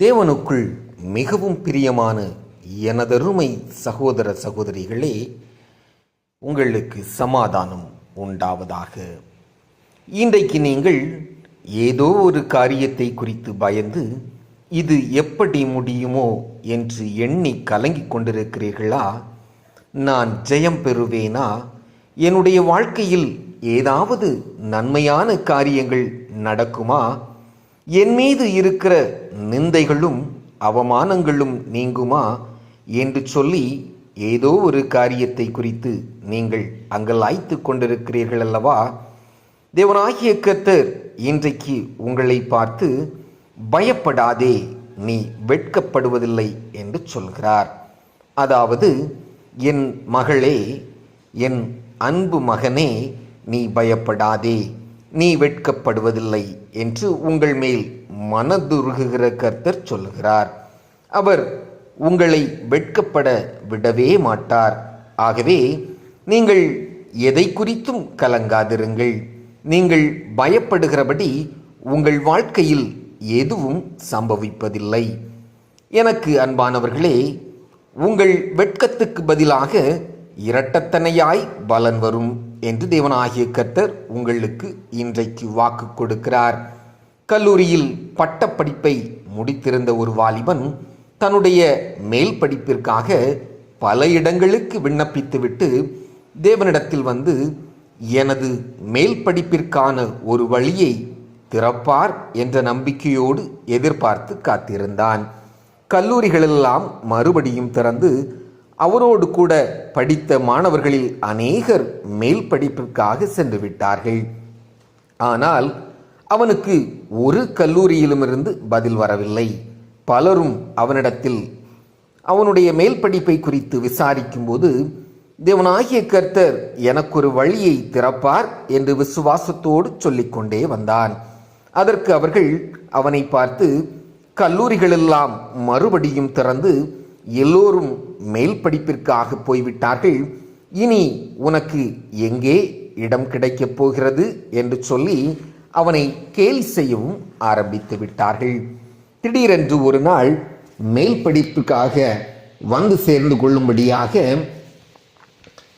தேவனுக்குள் மிகவும் பிரியமான எனதருமை சகோதர சகோதரிகளே உங்களுக்கு சமாதானம் உண்டாவதாக. இன்றைக்கு நீங்கள் ஏதோ ஒரு காரியத்தை குறித்து பயந்து இது எப்படி முடியுமோ என்று எண்ணி கலங்கிக் கொண்டிருக்கிறீர்களா? நான் ஜெயம் பெறுவேனா? என்னுடைய வாழ்க்கையில் ஏதாவது நன்மையான காரியங்கள் நடக்குமா? என் மீது இருக்கிற நிந்தைகளும் அவமானங்களும் நீங்குமா? என்று சொல்லி ஏதோ ஒரு காரியத்தை குறித்து நீங்கள் அங்கலாய்த்து கொண்டிருக்கிறீர்கள் அல்லவா? தேவனாகிய கர்த்தர் இன்றைக்கு உங்களை பார்த்து பயப்படாதே நீ வெட்கப்படுவதில்லை என்று சொல்கிறார். அதாவது என் மகளே என் அன்பு மகனே நீ பயப்படாதே நீ வெட்கப்படுவதில்லை என்று உங்கள் மேல் மனதுருகுகிற கர்த்தர் சொல்லுகிறார். அவர் உங்களை வெட்கப்பட விடவே மாட்டார். ஆகவே நீங்கள் எதை குறித்தும் கலங்காதிருங்கள். நீங்கள் பயப்படுகிறபடி உங்கள் வாழ்க்கையில் எதுவும் சம்பவிப்பதில்லை. எனக்கு அன்பானவர்களே உங்கள் வெட்கத்துக்கு பதிலாக இரட்டத்தனையாய் பலன் வரும். என்று தேவனாகிய கர்த்தர் உங்களுக்கு இன்றைக்கு வாக்கு கொடுக்கிறார். கல்லூரியில் பட்டப்படிப்பை முடித்திருந்த ஒரு வாலிபன் தன்னுடைய மேல் படிப்பிற்காக பல இடங்களுக்கு விண்ணப்பித்துவிட்டு தேவனிடத்தில் வந்து எனது மேல் படிப்பிற்கான ஒரு வழியை திறப்பார் என்ற நம்பிக்கையோடு எதிர்பார்த்து காத்திருந்தான். கல்லூரிகளெல்லாம் மறுபடியும் திறந்து அவரோடு கூட படித்த மாணவர்களில் அநேகர் மேல் படிப்பிற்காக சென்று விட்டார்கள். ஆனால் அவனுக்கு ஒரு கல்லூரியிலுமிருந்து பதில் வரவில்லை. பலரும் அவனிடத்தில் அவனுடைய மேல் படிப்பை குறித்து விசாரிக்கும்போது தேவனாகிய கர்த்தர் எனக்கொரு வழியை திறப்பார் என்று விசுவாசத்தோடு சொல்லிக்கொண்டே வந்தான். அதற்கு அவர்கள் அவனை பார்த்து கல்லூரிகளெல்லாம் மறுபடியும் திறந்து எல்லோரும் மேல் படிப்பிற்காக போய்விட்டார்கள். இனி உனக்கு எங்கே இடம் கிடைக்கப் போகிறது? என்று சொல்லி அவனை கேலி செய்யவும் ஆரம்பித்து விட்டார்கள். திடீரென்று ஒரு நாள் மேல் படிப்புக்காக வந்து சேர்ந்து கொள்ளும்படியாக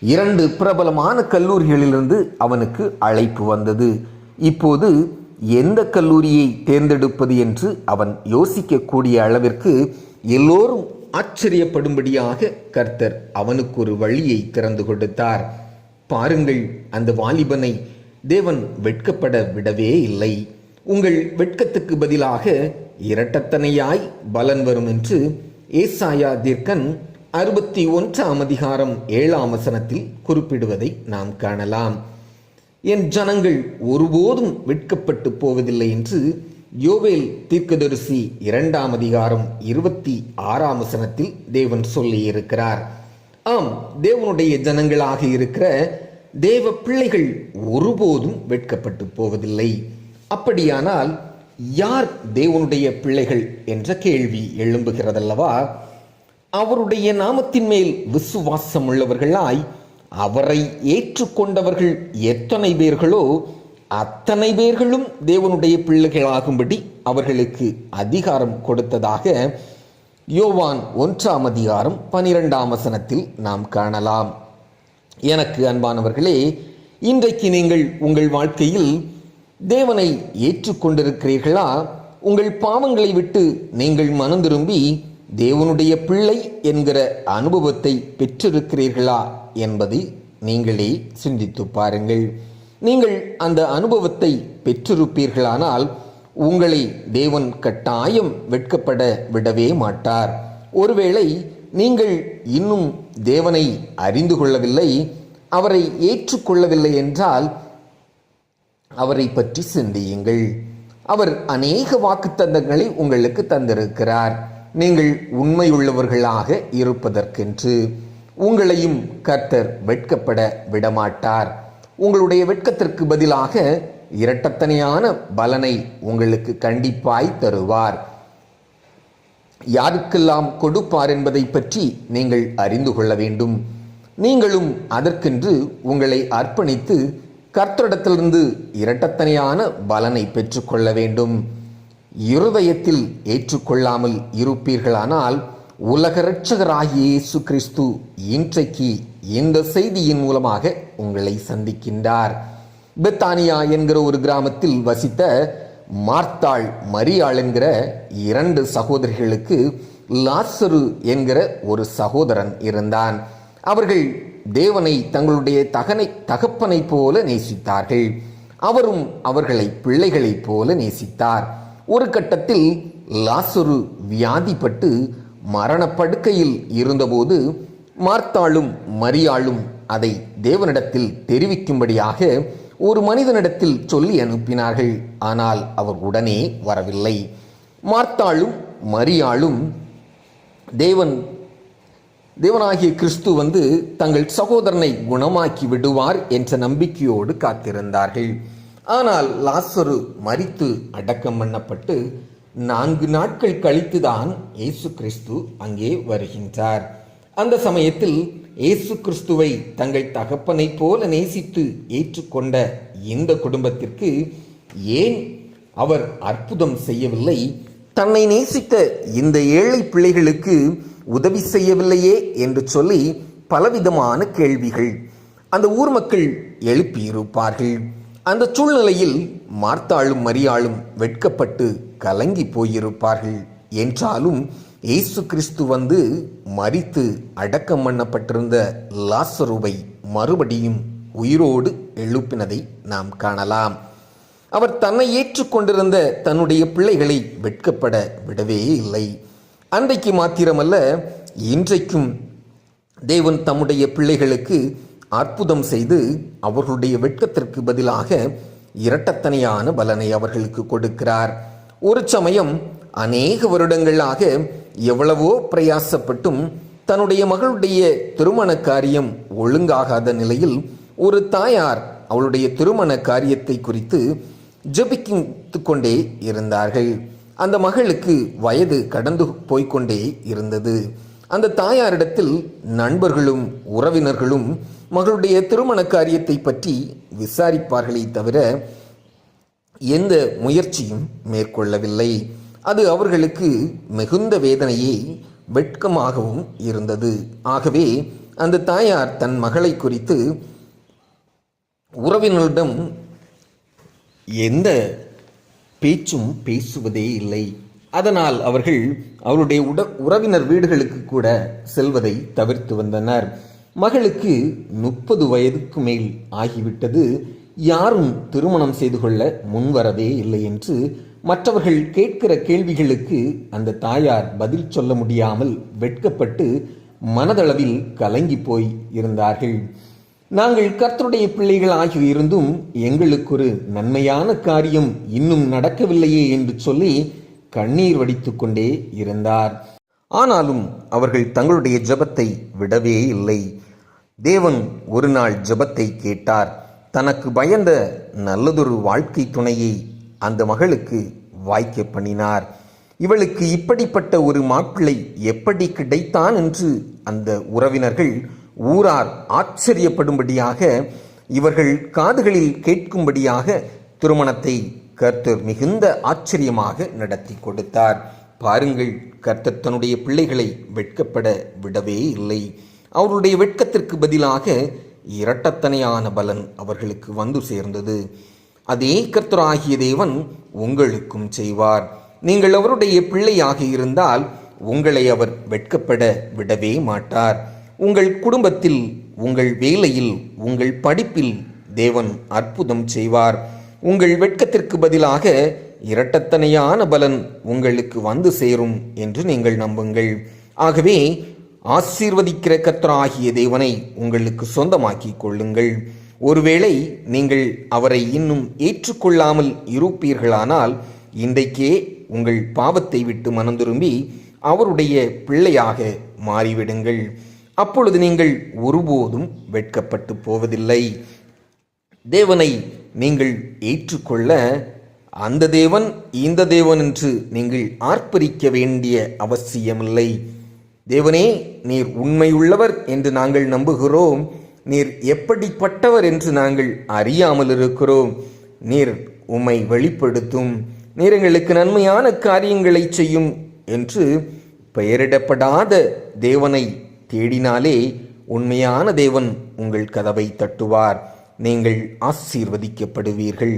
இரண்டு பிரபலமான கல்லூரிகளிலிருந்து அவனுக்கு அழைப்பு வந்தது. இப்போது எந்த கல்லூரியை தேர்ந்தெடுப்பது என்று அவன் யோசிக்கக்கூடிய அளவிற்கு எல்லோரும் ஆச்சரியப்படும்படியாக கர்த்தர் அவனுக்கு ஒரு வழியை திறந்து கொடுத்தார். பாருங்கள் அந்த வாலிபனை தேவன் வெட்கப்பட விடவே இல்லை. உங்கள் வெட்கத்துக்கு பதிலாக இரட்டத்தனையாய் பலன் வரும் என்று ஏசாயா தீர்க்கன் அறுபத்தி ஒன்றாம் அதிகாரம் ஏழாம் வசனத்தில் குறிப்பிடுவதை நாம் காணலாம். என் ஜனங்கள் ஒருபோதும் வெட்கப்பட்டு போவதில்லை என்று யோவேல் தீர்க்கதரிசி இரண்டாம் அதிகாரம் இருபத்தி ஆறாம் வசனத்தில் தேவன் சொல்லியிருக்கிறார். ஆம் தேவனுடைய ஜனங்களாக இருக்கிற தேவ பிள்ளைகள் ஒருபோதும் வெட்கப்பட்டு போவதில்லை. அப்படியானால் யார் தேவனுடைய பிள்ளைகள் என்ற கேள்வி எழும்புகிறதல்லவா? அவருடைய நாமத்தின் மேல் விசுவாசம் உள்ளவர்களாய் அவரை ஏற்றுக்கொண்டவர்கள் எத்தனை பேர்களோ அத்தனை பேர்களும் தேவனுடைய பிள்ளைகளாகும்படி அவர்களுக்கு அதிகாரம் கொடுத்ததாக யோவான் ஒன்றாம் அதிகாரம் பனிரெண்டாம் வசனத்தில் நாம் காணலாம். எனக்கு அன்பானவர்களே இன்றைக்கு நீங்கள் உங்கள் வாழ்க்கையில் தேவனை ஏற்றுக்கொண்டிருக்கிறீர்களா? உங்கள் பாவங்களை விட்டு நீங்கள் மனம் திரும்பி தேவனுடைய பிள்ளை என்கிற அனுபவத்தை பெற்றிருக்கிறீர்களா என்பதை நீங்களே சிந்தித்து பாருங்கள். நீங்கள் அந்த அனுபவத்தை பெற்றிருப்பீர்களானால் உங்களை தேவன் கட்டாயம் வெட்கப்பட விடவே மாட்டார். ஒருவேளை நீங்கள் இன்னும் தேவனை அறிந்து கொள்ளவில்லை அவரை ஏற்றுக்கொள்ளவில்லை என்றால் அவரை பற்றி சிந்தியுங்கள். அவர் அநேக வாக்குத்தந்தங்களை உங்களுக்கு தந்திருக்கிறார். நீங்கள் உண்மையுள்ளவர்களாக இருப்பதற்கென்று உங்களையும் கர்த்தர் வெட்கப்பட விடமாட்டார். உங்களுடைய வெட்கத்திற்கு பதிலாக இரட்டத்தனையான பலனை உங்களுக்கு கண்டிப்பாய் தருவார். யாருக்கெல்லாம் கொடுப்பார் என்பதை பற்றி நீங்கள் அறிந்து கொள்ள வேண்டும். நீங்களும் அதற்கென்று உங்களை அர்ப்பணித்து கர்த்தரிடத்திலிருந்து இரட்டத்தனையான பலனை பெற்றுக்கொள்ள வேண்டும். இருதயத்தில் ஏற்றுக்கொள்ளாமல் இருப்பீர்களானால் உலக இரட்சகராகிய இயேசு கிறிஸ்து இன்றைக்கு இந்த செய்தியின் மூலமாக உங்களை சந்திக்கின்றார். பெத்தானியா என்கிற ஒரு கிராமத்தில் வசித்த மார்த்தாள் மரியாள் என்கிற இரண்டு சகோதரிகளுக்கு லாசரு என்கிற ஒரு சகோதரன் இருந்தான். அவர்கள் தேவனை தங்களுடைய தகனை தகப்பனைப் போல நேசித்தார்கள். அவரும் அவர்களை பிள்ளைகளைப் போல நேசித்தார். ஒரு கட்டத்தில் லாசரு வியாதிப்பட்டு மரணப்படுக்கையில் இருந்தபோது மார்த்தாளும் மரியாளும் அதை தேவனிடத்தில் தெரிவிக்கும்படியாக ஒரு மனிதனிடத்தில் சொல்லி அனுப்பினார்கள். ஆனால் அவர் உடனே வரவில்லை. மார்த்தாளும் மரியாளும் தேவன் தேவனாகிய கிறிஸ்து வந்து தங்கள் சகோதரனை குணமாக்கி விடுவார் என்ற நம்பிக்கையோடு காத்திருந்தார்கள். ஆனால் லாசரு மரித்து அடக்கம் பண்ணப்பட்டு நான்கு நாட்கள் கழித்துதான் இயேசு கிறிஸ்து அங்கே வருகின்றார். அந்த சமயத்தில் இயேசு கிறிஸ்துவை தங்கள் தகப்பனைப் போல நேசித்து ஏற்றுக்கொண்ட இந்த குடும்பத்திற்கு ஏன் அவர் அற்புதம் செய்யவில்லை? தன்னை நேசித்த இந்த ஏழை பிள்ளைகளுக்கு உதவி செய்யவில்லையே என்று சொல்லி பலவிதமான கேள்விகள். அந்த ஊர் மக்கள் எழுப்பியிருப்பார்கள். அந்த சூழ்நிலையில் மார்த்தாளும் மரியாளும் வெட்கப்பட்டு கலங்கி போயிருப்பார்கள். என்றாலும் இயேசு கிறிஸ்து வந்து மரித்து அடக்கம் பண்ணப்பட்டிருந்த லாசருவை மறுபடியும் உயிரோடு எழுப்பினதை நாம் காணலாம். அவர் தன்னை ஏற்றுக்கொண்டிருந்த தன்னுடைய பிள்ளைகளை வெட்கப்பட விடவே இல்லை. அன்றைக்கு மாத்திரமல்ல இன்றைக்கும் தேவன் தம்முடைய பிள்ளைகளுக்கு அற்புதம் செய்து அவர்களுடைய வெட்கத்திற்கு பதிலாக இரட்டத்தனையான பலனை அவர்களுக்கு கொடுக்கிறார். ஒரு சமயம் அநேக வருடங்களாக எவ்வளவோ பிரயாசப்பட்டும் தன்னுடைய மகளுடைய திருமண காரியம் ஒழுங்காகாத நிலையில் ஒரு தாயார் அவளுடைய திருமண காரியத்தை குறித்து ஜெபித்து கொண்டே இருந்தார்கள். அந்த மகளுக்கு வயது கடந்து போய்க்கொண்டே இருந்தது. அந்த தாயாரிடத்தில் நண்பர்களும் உறவினர்களும் மகளுடைய திருமண காரியத்தை பற்றி விசாரிப்பார்களே தவிர எந்த முயற்சியும் மேற்கொள்ளவில்லை. அது அவர்களுக்கு மிகுந்த வேதனையே வெட்கமாகவும் இருந்தது. ஆகவே அந்த தாயார் தன் மகளை குறித்து உறவினரிடம் எந்த பேச்சும் பேசுவதே இல்லை. அதனால் அவர்கள் அவருடைய உட உறவினர் வீடுகளுக்கு கூட செல்வதை தவிர்த்து வந்தனர். மகளுக்கு முப்பது வயதுக்கு மேல் ஆகிவிட்டது. யாரும் திருமணம் செய்து கொள்ள முன்வரவே இல்லை என்று மற்றவர்கள் கேட்கிற கேள்விகளுக்கு அந்த தாயார் பதில் சொல்ல முடியாமல் வெட்கப்பட்டு மனதளவில் கலங்கி போய் இருந்தார்கள். நாங்கள் கர்த்தருடைய பிள்ளைகள் ஆகி இருந்தும் எங்களுக்கு ஒரு நன்மையான காரியம் இன்னும் நடக்கவில்லையே என்று சொல்லி கண்ணீர் வடித்துக்கொண்டே இருந்தார். ஆனாலும் அவர்கள் தங்களுடைய ஜெபத்தை விடவே இல்லை. தேவன் ஒரு நாள் ஜெபத்தை கேட்டார். தனக்கு பயந்த நல்லதொரு வாழ்க்கை துணையை அந்த மகளுக்கு வாய்க்க பண்ணினார். இவளுக்கு இப்படிப்பட்ட ஒரு மாப்பிள்ளை எப்படி கிடைத்தான் என்று அந்த உறவினர்கள் ஊரார் ஆச்சரியப்படும்படியாக இவர்கள் காதுகளில் கேட்கும்படியாக திருமணத்தை கர்த்தர் மிகுந்த ஆச்சரியமாக நடத்தி கொடுத்தார். பாருங்கள் கர்த்தர் தன்னுடைய பிள்ளைகளை வெட்கப்பட விடவே இல்லை. அவருடைய வெட்கத்திற்கு பதிலாக இரட்டத்தனையான பலன் அவர்களுக்கு வந்து சேர்ந்தது. அதே கர்த்தராகிய தேவன் உங்களுக்கும் செய்வார். நீங்கள் அவருடைய பிள்ளையாக இருந்தால் உங்களை அவர் வெட்கப்பட விடவே மாட்டார். உங்கள் குடும்பத்தில் உங்கள் வேலையில் உங்கள் படிப்பில் தேவன் அற்புதம் செய்வார். உங்கள் வெட்கத்திற்கு பதிலாக இரட்டத்தனையான பலன் உங்களுக்கு வந்து சேரும் என்று நீங்கள் நம்புங்கள். ஆகவே ஆசீர்வதிக்கிற கர்த்தராகிய தேவனை உங்களுக்கு சொந்தமாக்கிக் கொள்ளுங்கள். ஒருவேளை நீங்கள் அவரை இன்னும் ஏற்றுக்கொள்ளாமல் இருப்பீர்களானால் இன்றைக்கே உங்கள் பாவத்தை விட்டு மனந்திரும்பி அவருடைய பிள்ளையாக மாறிவிடுங்கள். அப்பொழுது நீங்கள் ஒருபோதும் வெட்கப்பட்டு போவதில்லை. தேவனை நீங்கள் ஏற்றுக்கொள்ள அந்த தேவன் இந்த தேவன் என்று நீங்கள் ஆர்ப்பரிக்க வேண்டிய அவசியமில்லை. தேவனே நீர் உண்மையுள்ளவர் என்று நாங்கள் நம்புகிறோம். நீர் எப்படிப்பட்டவர் என்று நாங்கள் அறியாமல் இருக்கிறோம் நீர் உம்மை வெளிப்படுத்தும். நீர் எங்களுக்கு நன்மையான காரியங்களை செய்யும் என்று பெயரிடப்படாத தேவனை தேடினாலே உண்மையான தேவன் உங்கள் கதவை தட்டுவார். நீங்கள் ஆசீர்வதிக்கப்படுவீர்கள்.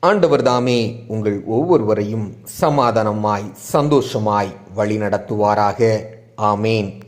ஆண்டவர் தாமே உங்கள் ஒவ்வொருவரையும் சமாதானமாய் சந்தோஷமாய் வழி நடத்துவாராக ஆமேன்.